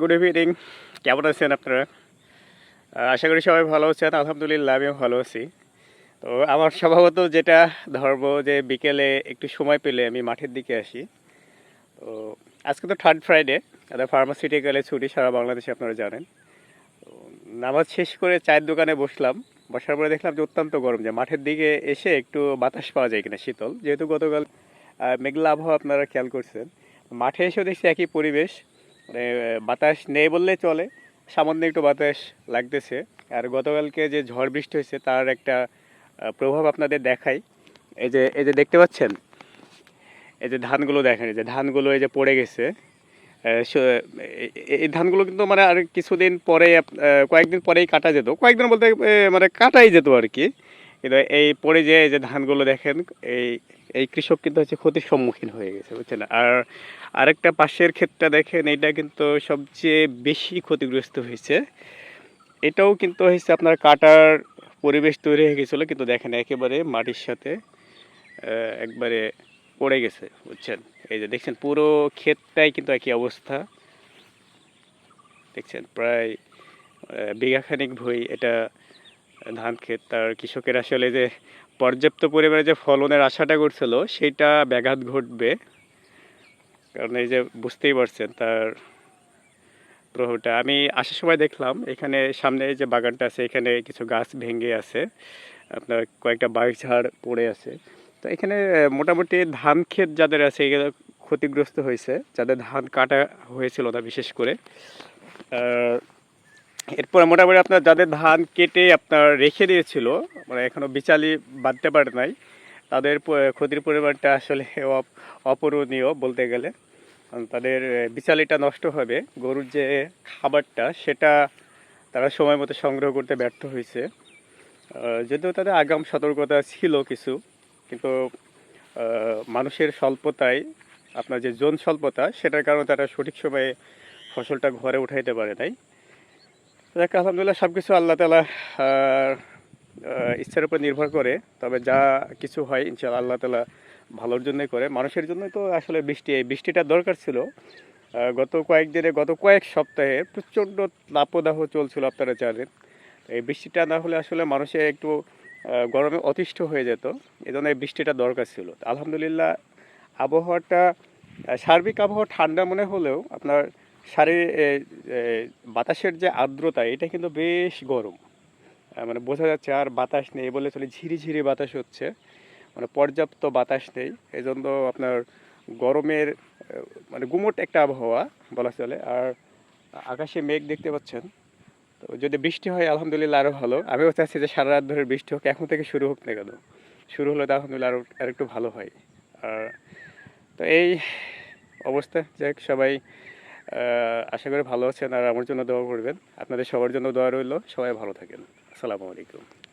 Good evening কেমন আছেন আপনারা? আশা করি সবাই ভালো আছেন। আলহামদুলিল্লাহ, আমিও ভালো আছি। তো আমার স্বভাবত যেটা ধর্ম, যে বিকেলে একটু সময় পেলে আমি মাঠের দিকে আসি। তো আজকে তো থার্ড ফ্রাইডে তাদের ফার্মাসিউটিক্যালে ছুটি সারা বাংলাদেশে আপনারা জানেন। নামাজ শেষ করে চায়ের দোকানে বসলাম। বসার পরে দেখলাম যে অত্যন্ত গরম। যে মাঠের দিকে এসে একটু বাতাস পাওয়া যায় কিনা শীতল। যেহেতু গতকাল মেঘলা আবহাওয়া আপনারা খেয়াল করছেন। মাঠে এসেও দেখছি একই পরিবেশ। মানে বাতাস নেই বললে চলে। সামান্য একটু বাতাস লাগতেছে। আর গতকালকে যে ঝড় বৃষ্টি হয়েছে, তার একটা প্রভাব আপনাদের দেখাই। এই যে এই যে দেখতে পাচ্ছেন? এই যে ধানগুলো দেখেন, এই যে ধানগুলো এই যে পড়ে গেছে। এই ধানগুলো কিন্তু মানে আর কিছুদিন পরে কয়েকদিন পরেই কাটা যেত। কয়েকদিন বলতে মানে কাটাই যেত আর কি। কিন্তু এই পরে যে, এই যে ধানগুলো দেখেন, এই এই কৃষক কিন্তু হচ্ছে ক্ষতির সম্মুখীন হয়ে গেছে, বুঝছেন? আর আরেকটা পাশের ক্ষেতটা দেখেন এটা কিন্তু সবচেয়ে বেশি ক্ষতিগ্রস্ত হয়েছে। এটাও কিন্তু হয়েছে আপনার কাটার পরিবেশ তৈরি হয়ে গেছিল, কিন্তু দেখেন একেবারে মাটির সাথে একবারে পড়ে গেছে, বুঝছেন? এই যে দেখছেন, পুরো ক্ষেতটাই কিন্তু একই অবস্থা। দেখছেন, প্রায় বিঘাখানিক ভই এটা ধান ক্ষেত তার কৃষকের আসলে যে পর্যাপ্ত পরিমাণে যে ফলনের আশাটা করছিল, সেটা ব্যাঘাত ঘটবে। কারণ এই যে বুঝতেই পারছেন তার প্রভাবটা। আমি আসার সময় দেখলাম, এখানে সামনে যে বাগানটা আছে, এখানে কিছু গাছ ভেঙে আছে। আপনার কয়েকটা বাঘ ঝাড় পড়ে আছে। তো এখানে মোটামুটি ধান ক্ষেত যাদের আছে, এগুলো ক্ষতিগ্রস্ত হয়েছে। যাদের ধান কাটা হয়েছিল না, বিশেষ করে। এরপর মোটামুটি আপনার যাদের ধান কেটে আপনার রেখে দিয়েছিল মানে এখনও বিচালি বাঁধতে পারে নাই, তাদের ক্ষতির পরিমাণটা আসলে অপ- অপূরণীয় বলতে গেলে। তাদের বিচালিটা নষ্ট হবে, গরুর যে খাবারটা সেটা তারা সময় মতো সংগ্রহ করতে ব্যর্থ হয়েছে। যদিও তাদের আগাম সতর্কতা ছিল কিছু, কিন্তু মানুষের স্বল্পতায়, আপনার যে জন স্বল্পতা, সেটার কারণে তারা সঠিক সময়ে ফসলটা ঘরে উঠাইতে পারে নাই। তো দেখ আলহামদুলিল্লাহ সব কিছু আল্লাহ তালা ইচ্ছার উপর নির্ভর করে। তবে যা কিছু হয়, ইনশাআল্লাহ আল্লাহ তালা ভালোর জন্যই করে। মানুষের জন্যই তো আসলে বৃষ্টি, এই বৃষ্টিটা দরকার ছিল। গত কয়েকদিনে, গত কয়েক সপ্তাহে প্রচণ্ড তাপদাহ চলছিল আপনারা জানেন। এই বৃষ্টিটা না হলে আসলে মানুষের একটু গরমে অতিষ্ঠ হয়ে যেত। এই জন্য এই বৃষ্টিটা দরকার ছিল। আলহামদুলিল্লাহ আবহাওয়াটা সার্বিক আবহাওয়া ঠান্ডা মনে হলেও আপনার এ, বাতাসের যে আর্দ্রতা এটা কিন্তু বেশ গরম। মানে বোঝা যাচ্ছে আর বাতাস নেই বলে চলে ঝিরি ঝিরি বাতাস হচ্ছে। মানে পর্যাপ্ত বাতাস নেই এই জন্য আপনার গরমের মানে গুমোট একটা আবহাওয়া বলা চলে। আর আকাশে মেঘ দেখতে পাচ্ছেন তো যদি বৃষ্টি হয় আলহামদুলিল্লাহ আরও ভালো। আমিও চাচ্ছি যে সারা রাত ধরে বৃষ্টি হোক এখন থেকে শুরু হোক না কেন। শুরু হলে তো আলহামদুলিল্লাহ আরও আর একটু ভালো হয়। আর তো এই অবস্থা যাই সবাই আশা করি ভালো আছেন আর আমার জন্য দোয়া করবেন। আপনাদের সবার জন্য দোয়া রইল। সবাই ভালো থাকেন। আসসালামু আলাইকুম।